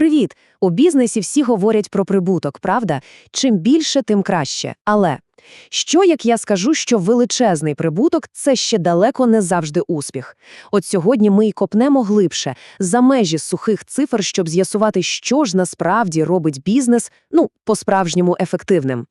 Привіт! У бізнесі всі говорять про прибуток, правда? Чим більше, тим краще. Але що, як я скажу, що величезний прибуток – це ще далеко не завжди успіх. От сьогодні ми й копнемо глибше, за межі сухих цифр, щоб з'ясувати, що ж насправді робить бізнес, ну, по-справжньому ефективним.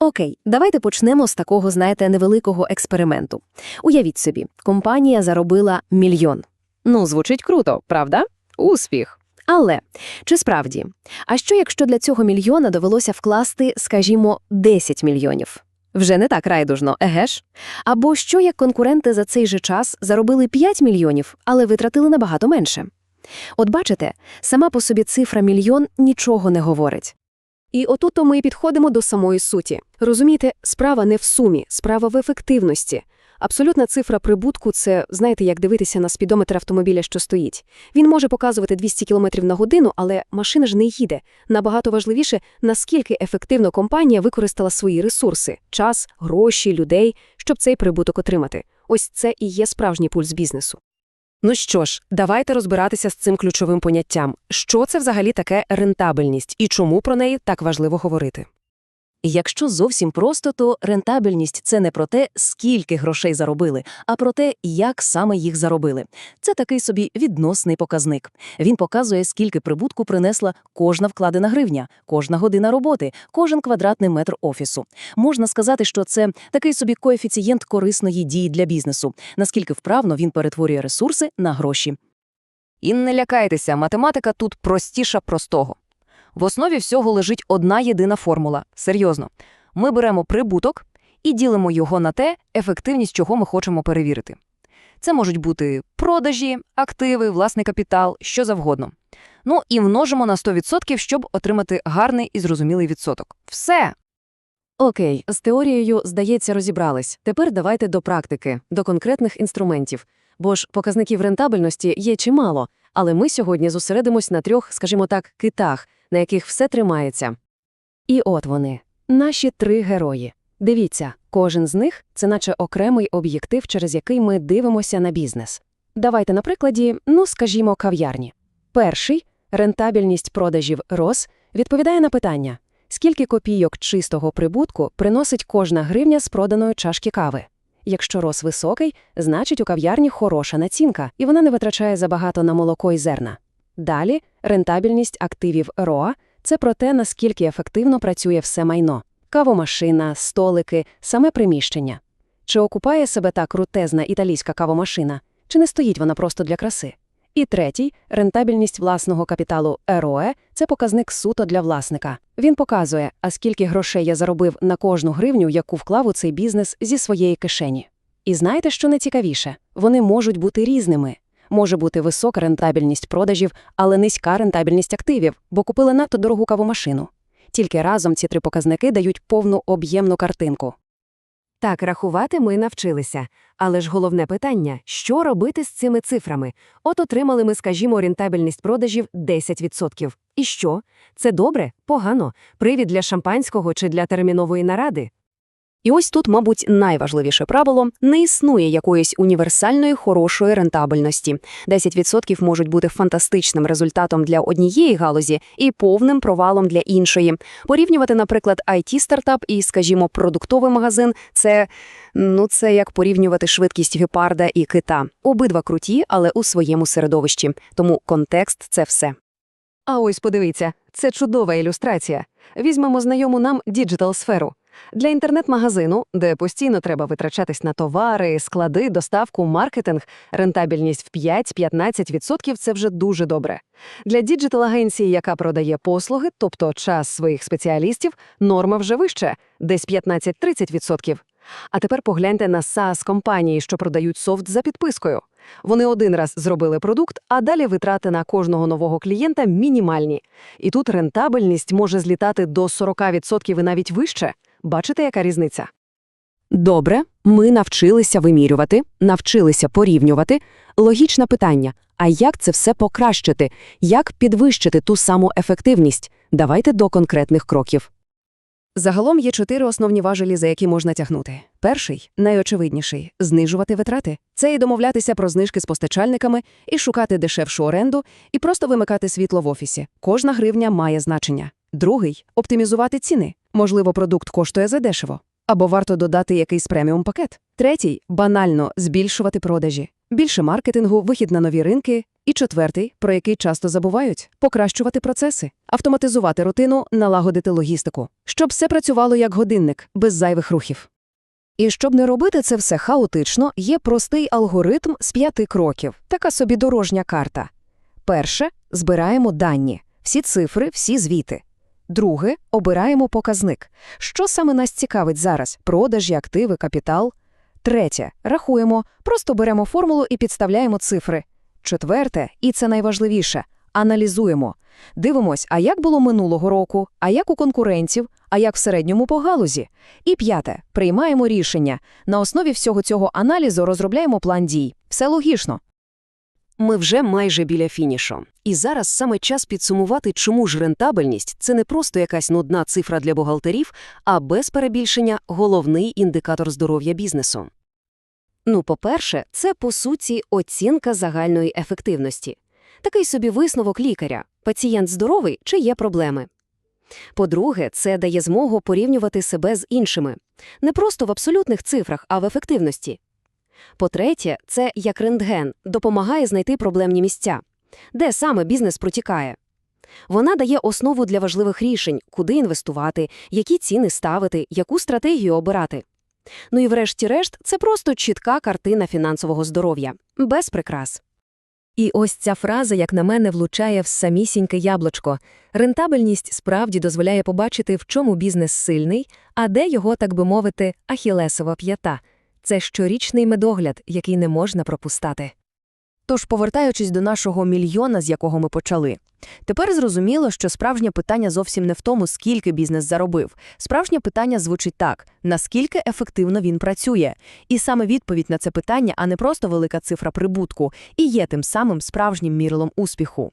Окей, давайте почнемо з такого, знаєте, невеликого експерименту. Уявіть собі, компанія заробила мільйон. Ну, звучить круто, правда? Успіх. Але чи справді? А що якщо для цього мільйона довелося вкласти, скажімо, 10 мільйонів? Вже не так райдужно, еге ж? Або що як конкуренти за цей же час заробили 5 мільйонів, але витратили набагато менше? От бачите, сама по собі цифра мільйон нічого не говорить. І отут ми і підходимо до самої суті. Розумієте, справа не в сумі, справа в ефективності. Абсолютна цифра прибутку – це, знаєте, як дивитися на спідометр автомобіля, що стоїть. Він може показувати 200 км на годину, але машина ж не їде. Набагато важливіше, наскільки ефективно компанія використала свої ресурси – час, гроші, людей, щоб цей прибуток отримати. Ось це і є справжній пульс бізнесу. Ну що ж, давайте розбиратися з цим ключовим поняттям. Що це взагалі таке рентабельність і чому про неї так важливо говорити? Якщо зовсім просто, то рентабельність – це не про те, скільки грошей заробили, а про те, як саме їх заробили. Це такий собі відносний показник. Він показує, скільки прибутку принесла кожна вкладена гривня, кожна година роботи, кожен квадратний метр офісу. Можна сказати, що це такий собі коефіцієнт корисної дії для бізнесу, наскільки вправно він перетворює ресурси на гроші. І не лякайтеся, математика тут простіша простого. В основі всього лежить одна єдина формула. Серйозно. Ми беремо прибуток і ділимо його на те, ефективність чого ми хочемо перевірити. Це можуть бути продажі, активи, власний капітал, що завгодно. Ну і множимо на 100%, щоб отримати гарний і зрозумілий відсоток. Все! Окей, з теорією, здається, розібрались. Тепер давайте до практики, до конкретних інструментів. Бо ж показників рентабельності є чимало, але ми сьогодні зосередимось на трьох, скажімо так, китах, на яких все тримається. І от вони, наші три герої. Дивіться, кожен з них це наче окремий об'єктив, через який ми дивимося на бізнес. Давайте на прикладі, ну, скажімо, кав'ярні. Перший рентабельність продажів РОС відповідає на питання, скільки копійок чистого прибутку приносить кожна гривня з проданої чашки кави. Якщо рос високий, значить у кав'ярні хороша націнка, і вона не витрачає забагато на молоко і зерна. Далі рентабельність активів РОА – це про те, наскільки ефективно працює все майно – кавомашина, столики, саме приміщення. Чи окупає себе та крутезна італійська кавомашина, чи не стоїть вона просто для краси? І третій – рентабельність власного капіталу РОЕ – це показник суто для власника. Він показує, а скільки грошей я заробив на кожну гривню, яку вклав у цей бізнес зі своєї кишені. І знаєте, що найцікавіше? Вони можуть бути різними. Може бути висока рентабельність продажів, але низька рентабельність активів, бо купили надто дорогу кавомашину. Тільки разом ці три показники дають повну об'ємну картинку. Так, рахувати ми навчилися. Але ж головне питання – що робити з цими цифрами? От отримали ми, скажімо, рентабельність продажів 10%. І що? Це добре? Погано? Привід для шампанського чи для термінової наради? І ось тут, мабуть, найважливіше правило – не існує якоїсь універсальної хорошої рентабельності. 10% можуть бути фантастичним результатом для однієї галузі і повним провалом для іншої. Порівнювати, наприклад, IT-стартап і, скажімо, продуктовий магазин – це, ну, це як порівнювати швидкість гепарда і кита. Обидва круті, але у своєму середовищі. Тому контекст – це все. А ось подивіться, це чудова ілюстрація. Візьмемо знайому нам діджитал-сферу. Для інтернет-магазину, де постійно треба витрачатись на товари, склади, доставку, маркетинг, рентабельність в 5-15% – це вже дуже добре. Для діджитал-агенції, яка продає послуги, тобто час своїх спеціалістів, норма вже вища – десь 15-30%. А тепер погляньте на SaaS-компанії, що продають софт за підпискою. Вони один раз зробили продукт, а далі витрати на кожного нового клієнта мінімальні. І тут рентабельність може злітати до 40% і навіть вище. Бачите, яка різниця? Добре, ми навчилися вимірювати, навчилися порівнювати. Логічне питання – а як це все покращити? Як підвищити ту саму ефективність? Давайте до конкретних кроків. Загалом є чотири основні важелі, за які можна тягнути. Перший, найочевидніший – знижувати витрати. Це і домовлятися про знижки з постачальниками, і шукати дешевшу оренду, і просто вимикати світло в офісі. Кожна гривня має значення. Другий – оптимізувати ціни. Можливо, продукт коштує задешево. Або варто додати якийсь преміум-пакет. Третій – банально збільшувати продажі. Більше маркетингу, вихід на нові ринки. І четвертий, про який часто забувають – покращувати процеси, автоматизувати рутину, налагодити логістику. Щоб все працювало як годинник, без зайвих рухів. І щоб не робити це все хаотично, є простий алгоритм з п'яти кроків, така собі дорожня карта. Перше – збираємо дані, всі цифри, всі звіти. Друге – обираємо показник. Що саме нас цікавить зараз – продажі, активи, капітал. Третє – рахуємо, просто беремо формулу і підставляємо цифри. Четверте, і це найважливіше – аналізуємо. Дивимось, а як було минулого року, а як у конкурентів, а як в середньому по галузі. І п'яте – приймаємо рішення. На основі всього цього аналізу розробляємо план дій. Все логічно. Ми вже майже біля фінішу. І зараз саме час підсумувати, чому ж рентабельність – це не просто якась нудна цифра для бухгалтерів, а без перебільшення головний індикатор здоров'я бізнесу. Ну, по-перше, це, по суті, оцінка загальної ефективності. Такий собі висновок лікаря – пацієнт здоровий чи є проблеми. По-друге, це дає змогу порівнювати себе з іншими. Не просто в абсолютних цифрах, а в ефективності. По-третє, це як рентген, допомагає знайти проблемні місця. Де саме бізнес протікає? Вона дає основу для важливих рішень, куди інвестувати, які ціни ставити, яку стратегію обирати. Ну і врешті-решт, це просто чітка картина фінансового здоров'я, без прикрас. І ось ця фраза, як на мене, влучає в самісіньке яблучко. Рентабельність справді дозволяє побачити, в чому бізнес сильний, а де його, так би мовити, ахілесова п'ята. Це щорічний медогляд, який не можна пропустати. Тож, повертаючись до нашого мільйона, з якого ми почали, тепер зрозуміло, що справжнє питання зовсім не в тому, скільки бізнес заробив. Справжнє питання звучить так: наскільки ефективно він працює. І саме відповідь на це питання, а не просто велика цифра прибутку, і є тим самим справжнім мірилом успіху.